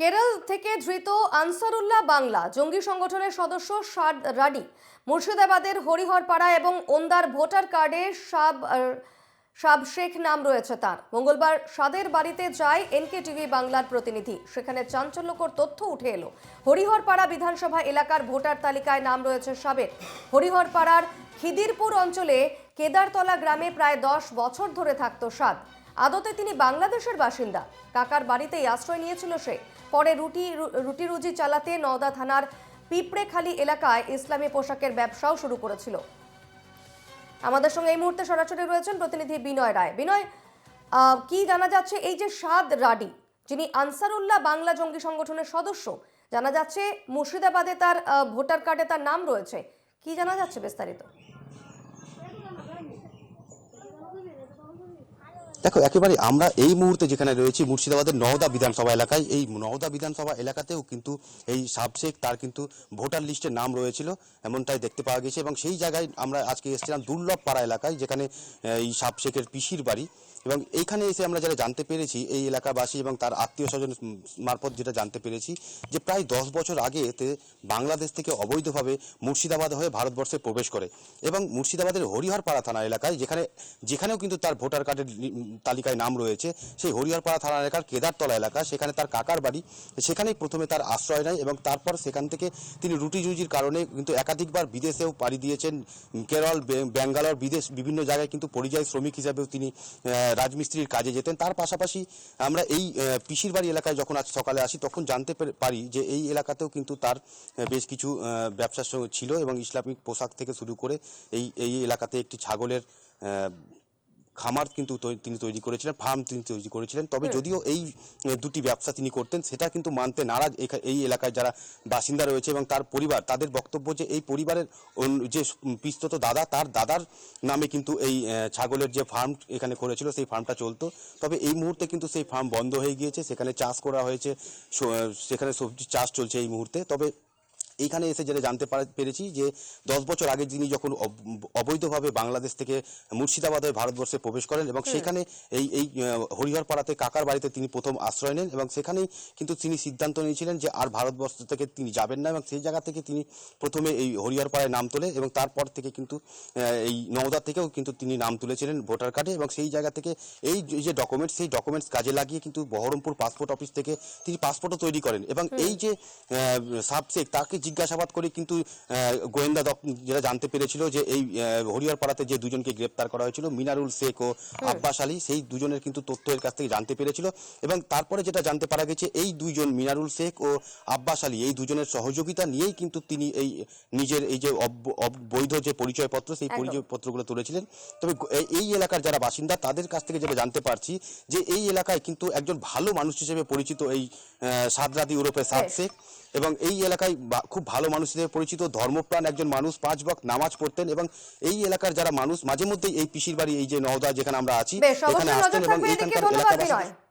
কেরল থেকে ধৃত আনসারুল্লাহ বাংলা জঙ্গি সংগঠনের সদস্য সাদ রাডি মুর্শিদাবাদের হরিহরপাড়া এবং ওন্দার ভোটার কার্ডে সাব সাব শেখ নাম রয়েছে তার। মঙ্গলবার সাদের বাড়িতে যায় এনকে টিভি বাংলার প্রতিনিধি। সেখানে চাঞ্চল্যকর তথ্য উঠে এলো। হরিহরপাড়া বিধানসভা এলাকার ভোটার তালিকায় নাম রয়েছে সাবের হরিহরপাড়ার খিদিরপুর অঞ্চলে কেদারতলা গ্রামে প্রায় দশ বছর ধরে থাকত সাদ। আদতে তিনি বাংলাদেশের বাসিন্দা। কাকার বাড়িতেই আশ্রয় নিয়েছিল সে। পরে রুটি রুটি রুজি চালাতে নওদা থানার পিঁপড়েখালি এলাকায় ইসলামী পোশাকের ব্যবসাও শুরু করেছিল। আমাদের সঙ্গে এই মুহূর্তে সরাসরি রয়েছেন প্রতিনিধি বিনয় রায়। বিনয় কি জানা যাচ্ছে এই যে সাদ রাডি, যিনি আনসারুল্লাহ বাংলা জঙ্গি সংগঠনের সদস্য, জানা যাচ্ছে মুর্শিদাবাদে তার ভোটার কার্ডে তার নাম রয়েছে। কি জানা যাচ্ছে বিস্তারিত? দেখো, একেবারে আমরা এই মুহূর্তে যেখানে রয়েছি, মুর্শিদাবাদের নওদা বিধানসভা এলাকায়, এই নওদা বিধানসভা এলাকাতেও কিন্তু এই সাবশেখ তার কিন্তু ভোটার লিস্টে নাম রয়েছিল, এমনটাই দেখতে পাওয়া গেছে এবং সেই জায়গায় আমরা আজকে এসেছিলাম দুর্লভ পাড়া এলাকায়, যেখানে এই সাবশেখের পিসির বাড়ি এবং এইখানে এসে আমরা যারা জানতে পেরেছি, এই এলাকাবাসী এবং তার আত্মীয় স্বজন মারফত যেটা জানতে পেরেছি যে প্রায় দশ বছর আগে এতে বাংলাদেশ থেকে অবৈধভাবে মুর্শিদাবাদ হয়ে ভারতবর্ষে প্রবেশ করে এবং মুর্শিদাবাদের হরিহরপাড়া থানা এলাকায় যেখানে, যেখানেও কিন্তু তার ভোটার কার্ডের তালিকায় নাম রয়েছে, সেই হরিহরপাড়া থানা এলাকার কেদারতলা এলাকা। সেখানে তার কাকার বাড়ি, সেখানেই প্রথমে তার আশ্রয় নেয় এবং তারপর সেখান থেকে তিনি রুটি রুজির কারণে কিন্তু একাধিকবার বিদেশেও পাড়ি দিয়েছেন। কেরল ব্যাঙ্গালোর, বিদেশ, বিভিন্ন জায়গায় কিন্তু পরিযায়ী শ্রমিক হিসাবেও তিনি রাজমিস্ত্রির কাজে যেতেন। তার পাশাপাশি আমরা এই পিসির বাড়ি এলাকায় যখন আজ সকালে আসি, তখন জানতে পারি যে এই এলাকাতেও কিন্তু তার বেশ কিছু ব্যবসার সঙ্গে ছিল এবং ইসলামিক পোশাক থেকে শুরু করে এই এই এলাকাতে একটি ছাগলের খামার কিন্তু তিনি তৈরি করেছিলেন ফার্ম তিনি তৈরি করেছিলেন। তবে যদিও এই দুটি ব্যবসা তিনি করতেন সেটা কিন্তু মানতে নারাজ এই এলাকায় যারা বাসিন্দা রয়েছে এবং তার পরিবার তাদের বক্তব্য যে এই পরিবারের যে পিস্তত দাদা তার দাদার নামে কিন্তু এই ছাগলের যে ফার্ম এখানে করেছিল সেই ফার্মটা চলতো। তবে এই মুহূর্তে কিন্তু সেই ফার্ম বন্ধ হয়ে গিয়েছে সেখানে চাষ করা হয়েছে সেখানে সবজি চাষ চলছে এই মুহূর্তে। তবে এইখানে এসে যেটা জানতে পারা- পেরেছি যে দশ বছর আগে যিনি যখন অব- অবৈধভাবে বাংলাদেশ থেকে মুর্শিদাবাদ হয়ে ভারতবর্ষে প্রবেশ করেন এবং সেখানে এই এই হরিহরপাড়াতে কাকার বাড়িতে তিনি প্রথম আশ্রয় নেন এবং সেখানেই কিন্তু তিনি সিদ্ধান্ত নিয়েছিলেন যে আর ভারতবর্ষ থেকে তিনি যাবেন না এবং সেই জায়গা থেকে তিনি প্রথমে এই হরিহরপাড়ায় নাম তোলে এবং তারপর থেকে কিন্তু এই নওদা থেকেও কিন্তু তিনি নাম তুলেছিলেন ভোটার কার্ডে এবং সেই জায়গা থেকে এই যে- ডকুমেন্টস সেই ডকুমেন্টস কাজে লাগিয়ে কিন্তু বহরমপুর পাসপোর্ট অফিস থেকে তিনি পাসপোর্টও তৈরি করেন এবং এই যে সাবশেখ তাকে জিজ্ঞাসাবাদ করে কিন্তু গোয়েন্দা যেটা জানতে পেরেছিল যে এই আহ, হরিহরপাড়াতে যে দুজনকে গ্রেপ্তার করা হয়েছিল মিনারুল শেখ ও আব্বাস আলী সেই দুজনের কিন্তু তথ্য এর কাছ থেকে জানতে পেরেছিল। এবং তারপরে যেটা জানতে পারা গেছে এই দুইজন মিনারুল শেখ ও আব্বাস আলী এই দুজনের সহযোগিতা নিয়েই কিন্তু তিনি এই নিজের এই যে বৈধ যে পরিচয়পত্র সেই। পরিচয়পত্রগুলো তুলেছিলেন। তবে এই- এলাকার যারা বাসিন্দা তাদের কাছ থেকে যেটা জানতে পারছি যে এই এলাকায় কিন্তু একজন ভালো মানুষ হিসেবে পরিচিত এই সাদরাদি ইউরোপে সাদ শেখ। এবং এই এলাকায় খুব ভালো মানুষদের পরিচিত ধর্মপ্রাণ একজন মানুষ পাঁচ বক নামাজ পড়তেন এবং এই এলাকার যারা মানুষ মাঝে মধ্যেই এই পিসির বাড়ি এই যে নওদা যেখানে আমরা আছি এখানে আসতেন এবং এখানকার এইখানকার এলাকাবাসী